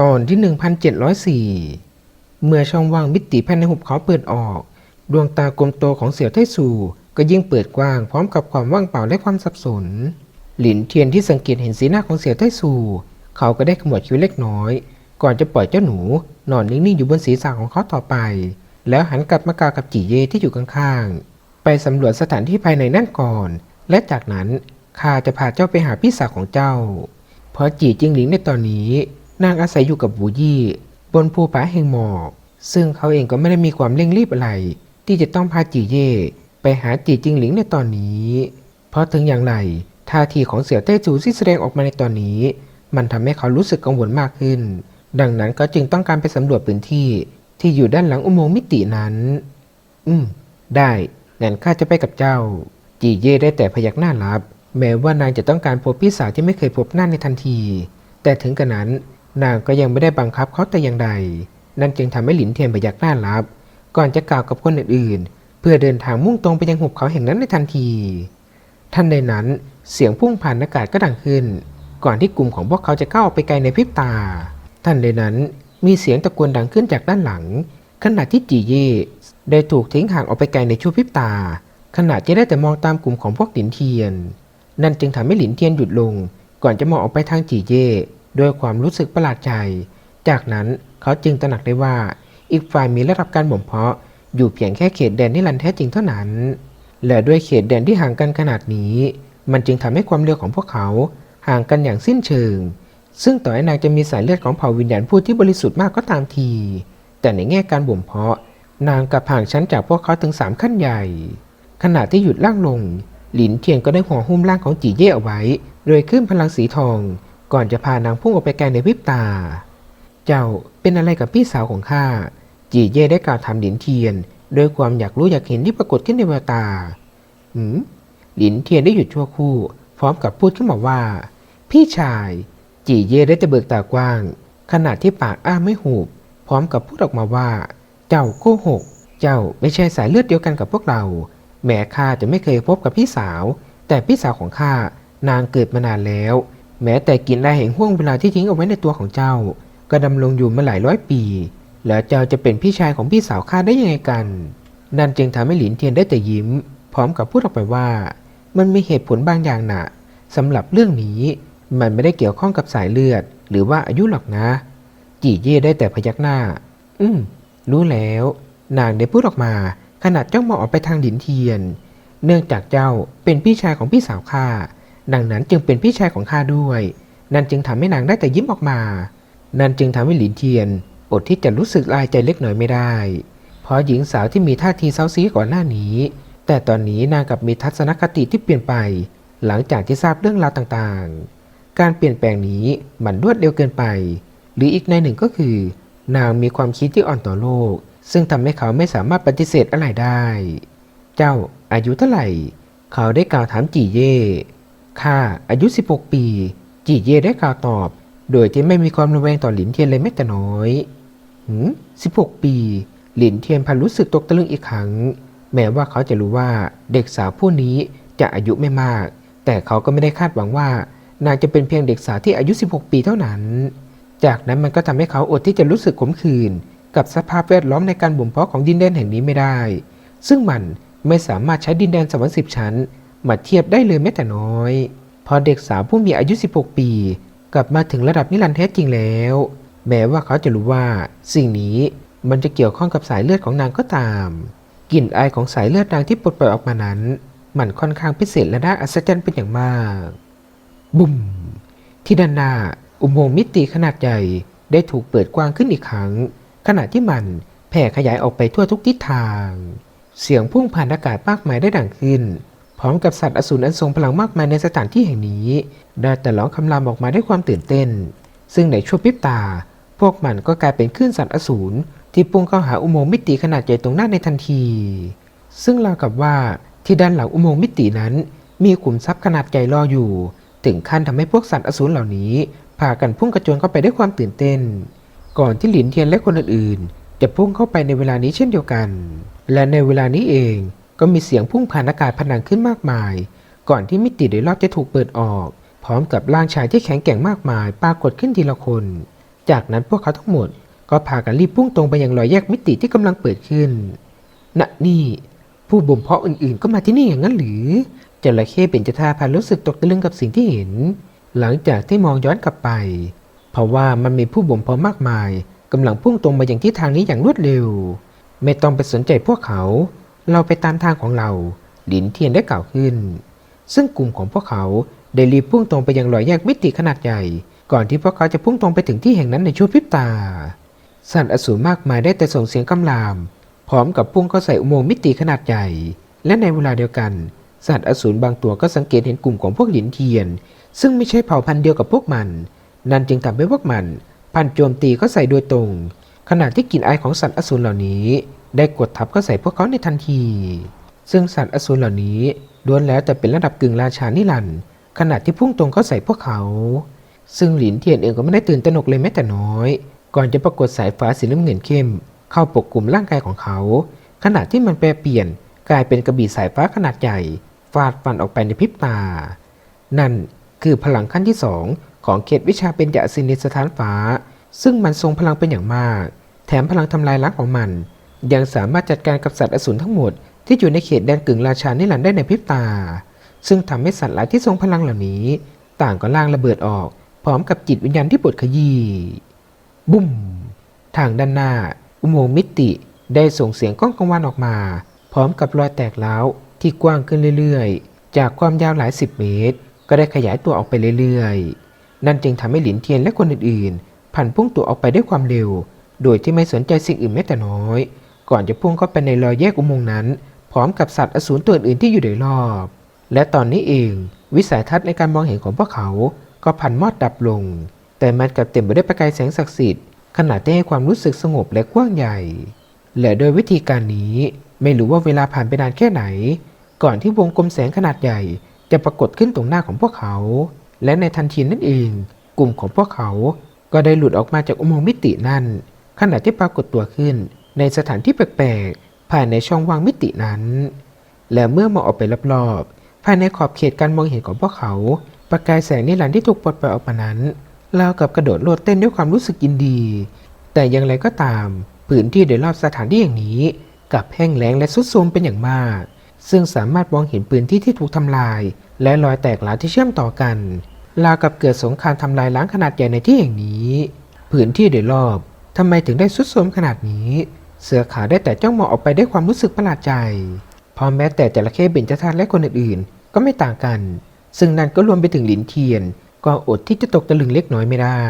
ตอนที่ 1704 เมื่อช่องว่างมิติภายในหุบเขาเปิดออก ดวงตากลมโตของเสี่ยวไทสูก็ยิ่งเปิดกว้างพร้อมกับความว่างเปล่าและความสับสน หลินเทียนที่สังเกตเห็นสีหน้าของเสี่ยวไทสูเขาก็ได้ขมวดคิ้วเล็กน้อย ก่อนจะปล่อยเจ้าหนู นอนนิ่งๆอยู่บนศีรษะของเขาต่อไป แล้วหันกลับมากากับจีเย่ที่อยู่ข้างๆไปสำรวจสถานที่ภายในนั่นก่อน และจากนั้นข้าจะพาเจ้าไปหาพี่สาวของเจ้า เพราะจีจิงหลิงในตอนนี้ นางอาศัยอยู่กับบูยี่บนภูผาแห่งหมอกซึ่งเขาเองก็ไม่ได้มีความเร่งรีบอะไร ที่จะต้องพาจีเย่ไปหาจีจิงหลิงในตอนนี้ เพราะถึงอย่างไรท่าทีของเสี่ยวเต้จูที่แสดงออกมาในตอนนี้ มันทำให้เขารู้สึกกังวลมากขึ้น ดังนั้นก็จึงต้องการไปสำรวจพื้นที่ที่อยู่ด้านหลังอุโมงค์มิตินั้น อืม ได้งั้นข้าจะไปกับเจ้า จีเย่ได้แต่พยักหน้ารับ แม้ว่านางจะต้องการพบพี่สาวที่ไม่เคยพบหน้าในทันที แต่ถึงกระนั้น นางก็ยังไม่ได้บังคับเขาแต่อย่างใด นั่นจึงทำให้หลินเทียนพยักหน้ารับ ก่อนจะกล่าวกับคนอื่นๆ เพื่อเดินทางมุ่งตรงไปยังหุบเขาแห่งนั้นในทันทีท่านใดนั้นเสียงพุ่งผ่านอากาศก็ดังขึ้น ก่อนที่กลุ่มของพวกเขาจะก้าวไปไกลในพริบตาท่านใดนั้นมีเสียงตะโกนดังขึ้นจากด้านหลัง ขณะที่จีเย่ได้ถูกทิ้งห่างออกไปไกลในชั่วพริบตา ขณะที่ได้แต่มองตามกลุ่มของพวกหลินเทียน นั่นจึงทำให้หลินเทียนหยุดลง ก่อนจะมองออกไปทางจีเย่ ด้วยความรู้สึกประหลาดใจ จากนั้นเขาจึงตระหนักได้ว่า อีกฝ่ายมีระดับการบ่มเพาะ อยู่เพียงแค่เขตแดนนิรันดร์แท้จริงเท่านั้น และด้วยเขตแดนที่ห่างกันขนาดนี้ มันจึงทำให้ความเร็วของพวกเขาห่างกันอย่างสิ้นเชิง ซึ่งต่อให้นางจะมีสายเลือดของเผ่าวิญญาณผู้ที่บริสุทธิ์มากก็ตามที แต่ในแง่การบ่มเพาะ นางกับห่างชั้นจากพวกเขาถึงสามขั้นใหญ่ ขณะที่หยุดล่างลง หลินเทียนก็ได้ห่อหุ้มร่างของจีเย่เอาไว้ โดยขึ้นพลังสีทอง ก่อนจะพานางพุ่งออกไปไกลในพริบตา เจ้าเป็นอะไรกับพี่สาวของข้า จีเย่ได้กล่าวถามหลินเทียนด้วยความอยากรู้อยากเห็นที่ปรากฏขึ้นในแววตา หืม หลินเทียนได้หยุดชั่วครู่ พร้อมกับพูดขึ้นมาว่า พี่ชาย จีเย่ได้จะเบิกตากว้าง ขณะที่ปากอ้าไม่หูบ พร้อมกับพูดออกมาว่า เจ้าโกหก เจ้าไม่ใช่สายเลือดเดียวกันกับพวกเรา แม้ข้าจะไม่เคยพบกับพี่สาว แต่พี่สาวของข้านางเกิดมานานแล้ว แม้แต่กินได้แห่งห่วงเวลาที่ทิ้งเอาไว้ในตัวของเจ้า ก็ดำรงอยู่มาหลายร้อยปี แล้วเจ้าจะเป็นพี่ชายของพี่สาวข้าได้ยังไงกัน นั่นจึงทำให้หลินเทียนได้แต่ยิ้ม พร้อมกับพูดออกไปว่า มันมีเหตุผลบางอย่างนะสำหรับเรื่องนี้ มันไม่ได้เกี่ยวข้องกับสายเลือด หรือว่าอายุหรอกนะ จีเย่ได้แต่พยักหน้า อืมรู้แล้ว นางได้พูดออกมาขณะจ้องมองออกไปทางหลินเทียน เนื่องจากเจ้าเป็นพี่ชายของพี่สาวข้า ดังนั้นจึงเป็นพี่ชายของข้าด้วย นั่นจึงทำให้นางได้แต่ยิ้มออกมา นั่นจึงทำให้หลินเทียน อดที่จะรู้สึกลายใจเล็กน้อยไม่ได้ เพราะหญิงสาวที่มีท่าทีเซาซีก่อนหน้านี้ แต่ตอนนี้นางกับมีทัศนคติที่เปลี่ยนไป หลังจากที่ทราบเรื่องราวต่างๆ การเปลี่ยนแปลงนี้มันรวดเร็วเกินไป หรืออีกในหนึ่งก็คือ นางมีความคิดที่อ่อนต่อโลก ซึ่งทำให้เขาไม่สามารถปฏิเสธอะไรได้ เจ้าอายุเท่าไหร่ เขาได้กล่าวถามจีเย่ ข้าอายุ 16 ปี จีเย่ได้กล่าวตอบ โดยที่ไม่มีความระแวงต่อหลินเทียนเลยแม้แต่น้อยหืม16ปี หลินเทียนพันรู้สึกตกตะลึงอีกครั้ง แม้ว่าเขาจะรู้ว่าเด็กสาวผู้นี้จะอายุไม่มาก แต่เขาก็ไม่ได้คาดหวังว่านางจะเป็นเพียงเด็กสาวที่อายุ 16 ปีเท่านั้น จากนั้นมันก็ทำให้เขาอดที่จะรู้สึกขมขื่นกับสภาพแวดล้อมในการบ่มเพาะของดินแดนแห่งนี้ไม่ได้ ซึ่งมันไม่สามารถใช้ดินแดนสวรรค์สิบชั้น มาเทียบได้เลยแม้แต่น้อย พอเด็กสาวผู้มีอายุ 16 ปี กลับมาถึงระดับนิรันดร์แท้จริงแล้ว แม้ว่าเขาจะรู้ว่า สิ่งนี้มันจะเกี่ยวข้องกับสายเลือดของนางก็ตามกลิ่นอายของสายเลือดนางที่ปลดปล่อยออกมานั้น มันค่อนข้างพิเศษและน่าอัศจรรย์เป็นอย่างมาก บุ้มที่ด้านหน้าอุโมงค์มิติขนาดใหญ่ได้ถูกเปิดกว้างขึ้นอีกครั้ง ขณะที่มันแผ่ขยายออกไปทั่วทุกทิศทาง เสียงพุ่งผ่านอากาศมากมายได้ดังขึ้น พร้อมกับสัตว์อสูรอันทรงพลังมากมายในสถานที่แห่งนี้ ได้แต่ร้องคำรามออกมาด้วยความตื่นเต้น ซึ่งในชั่วพริบตา พวกมันก็กลายเป็นคลื่นสัตว์อสูรที่พุ่งเข้าหาอุโมงค์มิติขนาดใหญ่ตรงหน้าในทันที ซึ่งราวกับว่าที่ด้านหลังอุโมงค์มิตินั้น มีขุมทรัพย์ขนาดใหญ่รออยู่ ถึงขั้นทำให้พวกสัตว์อสูรเหล่านี้พากันพุ่งกระโจนเข้าไปด้วยความตื่นเต้น ก่อนที่หลินเทียนและคนอื่นๆจะพุ่งเข้าไปในเวลานี้เช่นเดียวกัน และในเวลานี้เอง ก็มีเสียงพุ่งผ่านอากาศผนังขึ้นมากมาย ก่อนที่มิติโดยรอบจะถูกเปิดออก พร้อมกับร่างชายที่แข็งแกร่งมากมาย ปรากฏขึ้นทีละคน จากนั้นพวกเขาทั้งหมด ก็พากันรีบพุ่งตรงไปยังรอยแยกมิติที่กำลังเปิดขึ้นณนี่ ผู้บ่มเพาะอื่นๆ ก็มาที่นี่อย่างนั้นหรือจระเข้เป็นจะทาพารู้สึกตกตะลึงกับสิ่งที่เห็น หลังจากที่มองย้อนกลับไป เพราะว่ามันมีผู้บ่มเพาะมากมายกำลังพุ่งตรงมาอย่างที่ทางนี้อย่างรวดเร็ว ไม่ต้องไปสนใจพวกเขา เราไปตามทางของเราหลินเทียนได้กล่าวขึ้น ซึ่งกลุ่มของพวกเขาได้รีบพุ่งตรงไปยังรอยแยกมิติขนาดใหญ่ ก่อนที่พวกเขาจะพุ่งตรงไปถึงที่แห่งนั้นในชั่วพริบตา สัตว์อสูรมากมายได้แต่ส่งเสียงกำราม พร้อมกับพุ่งเข้าใส่อุโมงค์มิติขนาดใหญ่ และในเวลาเดียวกัน สัตว์อสูรบางตัวก็สังเกตเห็นกลุ่มของพวกหลินเทียน ซึ่งไม่ใช่เผ่าพันธุ์เดียวกับพวกมัน นั่นจึงทำให้พวกมัน พันโจมตีเข้าใส่โดยตรง ขณะที่กลิ่นอายของสัตว์อสูรเหล่านี้ ได้กดทับเข้าใส่พวกเขาในทันที ซึ่งสัตว์อสูรเหล่านี้ล้วนแล้วแต่เป็นระดับกึ่งราชานิรันดร์ขณะที่พุ่งตรงเข้าใส่พวกเขา ซึ่งหลินเทียนเองก็ไม่ได้ตื่นตระหนกเลยแม้แต่น้อย ก่อนจะปรากฏสายฟ้าสีน้ำเงินเข้ม เข้าปกคลุมร่างกายของเขา ขณะที่มันแปรเปลี่ยนกลายเป็นกระบี่สายฟ้าขนาดใหญ่ ฟาดฟันออกไปในพริบตา นั่นคือพลังขั้นที่สองของเขตวิชาเป็นยาสินิสถานฟ้า ซึ่งมันทรงพลังเป็นอย่างมาก แถมพลังทำลายล้างของมัน ยังสามารถจัดการกับสัตว์อสูรทั้งหมดที่อยู่ในเขตแดนกึ่งราชานิรันดร์ได้ในพริบตา ซึ่งทำให้สัตว์หลายที่ทรงพลังเหล่านี้ ต่างก็ล่างระเบิดออก พร้อมกับจิตวิญญาณที่ปวดขยี้บุ้ม ทางด้านหน้า อุโมงค์มิติได้ส่งเสียงก้องกังวานออกมา พร้อมกับรอยแตกร้าที่กว้างขึ้นเรื่อยๆ จากความยาวหลายสิบเมตร ก็ได้ขยายตัวออกไปเรื่อยๆ นั่นจึงทำให้หลินเทียนและคนอื่นๆผ่านพุ่งตัวออกไปด้วยความเร็ว โดยที่ไม่สนใจสิ่งอื่นแม้แต่น้อย ก่อนจะพุ่งเข้าไปในรอยแยกอุโมงค์นั้น พร้อมกับสัตว์อสูรตัวอื่นที่อยู่โดยรอบ และตอนนี้เอง วิสัยทัศน์ในการมองเห็นของพวกเขาก็พันมอดดับลง แต่มันกลับเต็มไปด้วยประกายแสงศักดิ์สิทธิ์ขณะที่ให้ความรู้สึกสงบและกว้างใหญ่ และโดยวิธีการนี้ไม่รู้ว่าเวลาผ่านไปนานแค่ไหน ก่อนที่วงกลมแสงขนาดใหญ่ จะปรากฏขึ้นตรงหน้าของพวกเขา และในทันทีนั่นเอง กลุ่มของพวกเขาก็ได้หลุดออกมาจากอุโมงค์มิตินั่นขณะที่ปรากฏตัวขึ้น ในสถานที่แปลกๆ ภายในช่องว่างมิตินั้น และเมื่อมองออกไปรอบๆ ภายในขอบเขตการมองเห็นของพวกเขา ประกายแสงนิรันดร์ที่ถูกปลดปล่อยออกมานั้นราวกับกระโดดโลดเต้นด้วยความรู้สึกยินดี แต่อย่างไรก็ตาม พื้นที่โดยรอบสถานที่อย่างนี้กลับแห้งแล้งและสุดโทรมเป็นอย่างมาก ซึ่งสามารถมองเห็นพื้นที่ที่ถูกทำลาย และรอยแตกร้าวที่เชื่อมต่อกันราวกับเกิดสงครามทำลายล้างขนาดใหญ่ในที่แห่งนี้ พื้นที่โดยรอบทำไมถึงได้สุดโทรมขนาดนี้ เสือขาวได้แต่จ้องมองออกไปด้วยความรู้สึกประหลาดใจ พอแม้แต่จระเข้เบญจธาตุและคนอื่นๆ ก็ไม่ต่างกัน ซึ่งนั่นก็รวมไปถึงหลินเทียน ก็อดที่จะตกตะลึงเล็กน้อยไม่ได้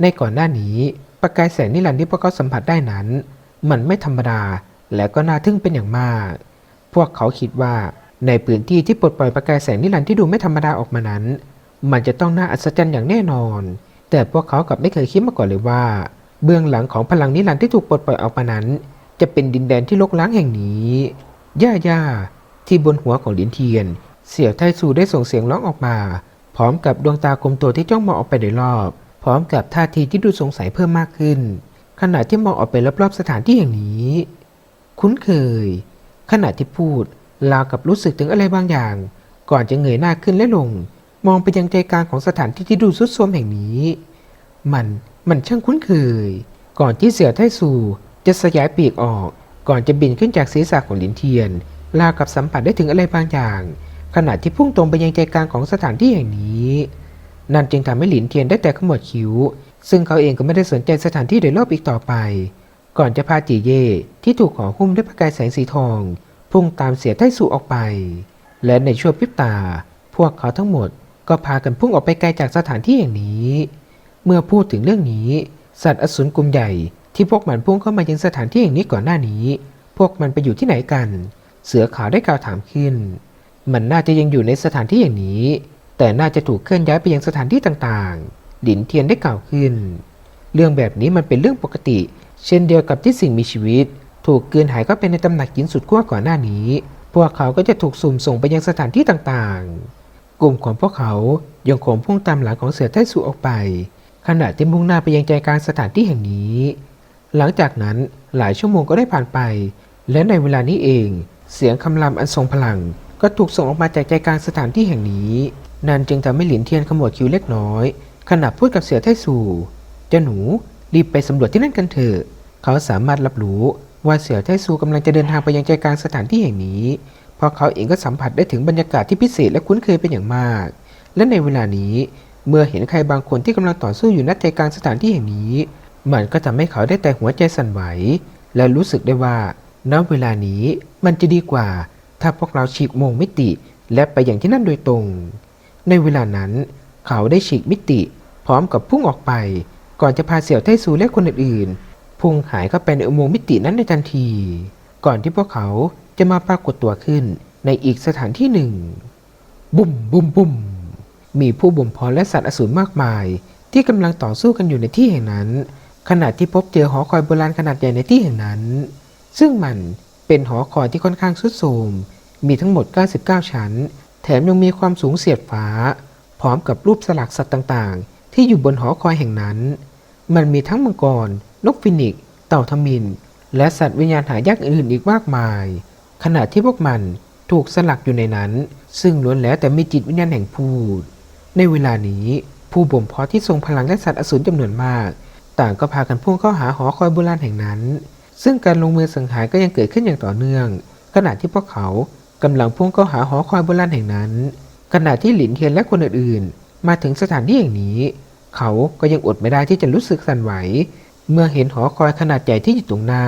ในก่อนหน้านี้ ประกายแสงนิรันดร์ที่พวกเขาสัมผัสได้นั้น มันไม่ธรรมดา และก็น่าทึ่งเป็นอย่างมาก พวกเขาคิดว่าในพื้นที่ที่ปลดปล่อยประกายแสงนิรันดร์ที่ดูไม่ธรรมดาออกมานั้น มันจะต้องน่าอัศจรรย์อย่างแน่นอน แต่พวกเขากลับไม่เคยคิดมาก่อนเลยว่า เบื้องหลังของพลังนิรันดร์ที่ถูกปลดปล่อยออกมานั้น จะเป็นดินแดนที่รกร้างแห่งนี้ ย่าย่าที่บนหัวของลินเทียน เสี่ยวไทซูได้ส่งเสียงร้องออกมา พร้อมกับดวงตากลมโตที่จ้องมองออกไปโดยรอบ พร้อมกับท่าทีที่ดูสงสัยเพิ่มมากขึ้น ขณะที่มองออกไปรอบๆสถานที่อย่งนี้ คุ้นเคย ขณะที่พูดลาวกับรู้สึกถึงอะไรบางอย่าง ก่อนจะเงยหน้าขึ้นและลง มองไปยังใจกลางของสถานที่ที่ดูสุดโทรมแห่งนี้ มัน มันช่างคุ้นเคย ก่อนที่เสี่ยวไทซูจะสยายปีกออก ก่อนจะบินขึ้นจากศีรษะของหลินเทียนลาวกับสัมผัสได้ถึงอะไรบางอย่าง ขณะที่พุ่งตรงไปยังใจกลางของสถานที่แห่งนี้ นั่นจึงทำให้หลินเทียนได้แต่ขมวดคิ้ว ซึ่งเขาเองก็ไม่ได้สนใจสถานที่โดยรอบอีกต่อไป ก่อนจะพาจีเย่ที่ถูกห่อหุ้มด้วยประกายแสงสีทอง พุ่งตามเสียไทสูออกไป และในช่วงพริบตา พวกเขาทั้งหมดก็พากันพุ่งออกไปไกลจากสถานที่แห่งนี้ เมื่อพูดถึงเรื่องนี้ สัตว์อสูรกลุ่มใหญ่ที่พวกมันพุ่งเข้ามายังสถานที่แห่งนี้ก่อนหน้านี้ พวกมันไปอยู่ที่ไหนกัน เสือขาวได้กล่าวถามขึ้น มันน่าจะยังอยู่ในสถานที่อย่างนี้ แต่น่าจะถูกเคลื่อนย้ายไปยังสถานที่ต่างๆหลินเทียนได้กล่าวขึ้น เรื่องแบบนี้มันเป็นเรื่องปกติ เช่นเดียวกับที่สิ่งมีชีวิต ถูกเกินหายเข้าไปในตำหนักหินสุดขั้วก่อนหน้านี้ พวกเขาก็จะถูกสุ่มส่งไปยังสถานที่ต่างๆ กลุ่มของพวกเขายังคงพุ่งตามหลังของเสือไต้สูออกไป ขณะที่มุ่งหน้าไปยังใจกลางสถานที่แห่งนี้ หลังจากนั้นหลายชั่วโมงก็ได้ผ่านไป และในเวลานี้เอง เสียงคำรามอันทรงพลัง ก็ถูกส่งออกมาจากใจกลางสถานที่แห่งนี้นั่นจึงทำให้หลินเทียนขมวดคิ้วเล็กน้อย ขณะพูดกับเสือไทสู่เจ้าหนูรีบไปสำรวจที่นั่นกันเถอะ เขาสามารถรับรู้ว่าเสี่ยวไทซูกำลังจะเดินทางไปยังใจกลางสถานที่แห่งนี้เพราะเขาเองก็สัมผัสได้ถึงบรรยากาศที่พิเศษและคุ้นเคยเป็นอย่างมาก และในเวลานี้ เมื่อเห็นใครบางคนที่กำลังต่อสู้อยู่ณใจกลางสถานที่แห่งนี้ มันก็ทำให้เขาได้แต่หัวใจสั่นไหว และรู้สึกได้ว่าณเวลานี้มันจะดีกว่า ถ้าพวกเราฉีกมงมิติ และไปอย่างที่นั่นโดยตรง ในเวลานั้น เขาได้ฉีกมิติ พร้อมกับพุ่งออกไป ก่อนจะพาเสี่ยวไทซูและคนอื่นๆพุ่งหายเข้าไปในอุโมงค์มิตินั้นในทันที ก่อนที่พวกเขาจะมาปรากฏตัวขึ้นในอีกสถานที่หนึ่งบุ้มบุ้มบุ้ม มีผู้บ่มเพาะและสัตว์อสูรมากมาย ที่กำลังต่อสู้กันอยู่ในที่แห่งนั้น ขณะที่พบเจอหอคอยโบราณขนาดใหญ่ในที่แห่งนั้น ซึ่งมันเป็นหอคอยที่ค่อนข้างทรุดโทรมมีทั้งหมด 99 ชั้น แถมยังมีความสูงเสียดฟ้า พร้อมกับรูปสลักสัตว์ต่างๆ ที่อยู่บนหอคอยแห่งนั้น มันมีทั้งมังกร นกฟินิก เต่าทมิน และสัตว์วิญญาณหายากอื่นอีกมากมาย ขณะที่พวกมันถูกสลักอยู่ในนั้น ซึ่งล้วนแล้วแต่มีจิตวิญญาณแห่งพูด ในเวลานี้ผู้บ่มเพาะที่ทรงพลังและสัตว์อสูรจำนวนมาก ต่างก็พากันพุ่งเข้าหาหอคอยโบราณแห่งนั้น ซึ่งการลงมือสังหารก็ยังเกิดขึ้นอย่างต่อเนื่อง ขณะที่พวกเขากำลังพุ่งเข้าหาหอคอยโบราณแห่งนั้น ขณะที่หลินเทียนและคนอื่นๆ มาถึงสถานที่แห่งนี้ เขาก็ยังอดไม่ได้ที่จะรู้สึกสั่นไหว เมื่อเห็นหอคอยขนาดใหญ่ที่อยู่ตรงหน้า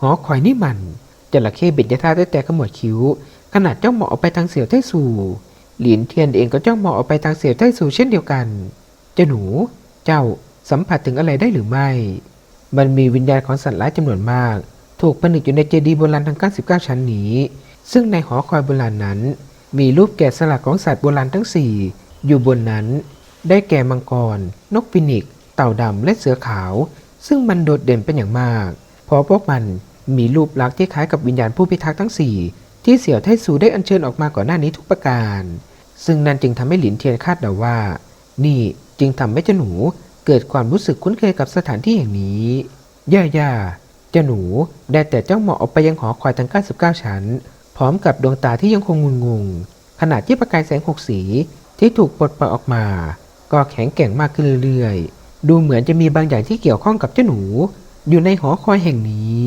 หอคอยนี่มันจระเข้เบ็ดยาท่าได้แต่ขมวดคิ้ว ขนาดเจ้องมอออกไปทางเสียวไต้ซู หลินเทียนเองก็จ้องมองออกไปทางเสียวไต้ซูเช่นเดียวกัน เจ้าหนู เจ้าสัมผัสถึงอะไรได้หรือไม่ มันมีวิญญาณของสัตว์ร้ายจำนวนมาก ถูกผนึกอยู่ในเจดีย์โบราณทั้ง 99 ชั้นนี้ ซึ่งในหอคอยโบราณนั้น มีรูปแกะสลักของสัตว์โบราณทั้ง 4 อยู่บนนั้น ได้แก่มังกร นกฟินิก เต่าดำและเสือขาว ซึ่งมันโดดเด่นเป็นอย่างมาก เพราะพวกมันมีรูปลักษณ์ที่คล้ายกับวิญญาณผู้พิทักษ์ทั้ง 4 ที่เสี่ยวไทซูได้อัญเชิญออกมาก่อนหน้านี้ทุกประการ ซึ่งนั่นจึงทำให้หลินเทียนคาดเดาว่า นี่จึงทำให้เจ้าหนูเกิดความรู้สึกคุ้นเคยกับสถานที่แห่งนี้ย่าย่าเจ้าหนูได้แต่จ้องมองออกไปยังหอคอยทั้ง 99 ชั้น พร้อมกับดวงตาที่ยังคงงุนงงขณะที่ประกายแสงหกสีที่ถูกปลดปล่อยออกมา ก็แข็งแกร่งมากขึ้นเรื่อยๆ ดูเหมือนจะมีบางอย่างที่เกี่ยวข้องกับเจ้าหนู อยู่ในหอคอยแห่งนี้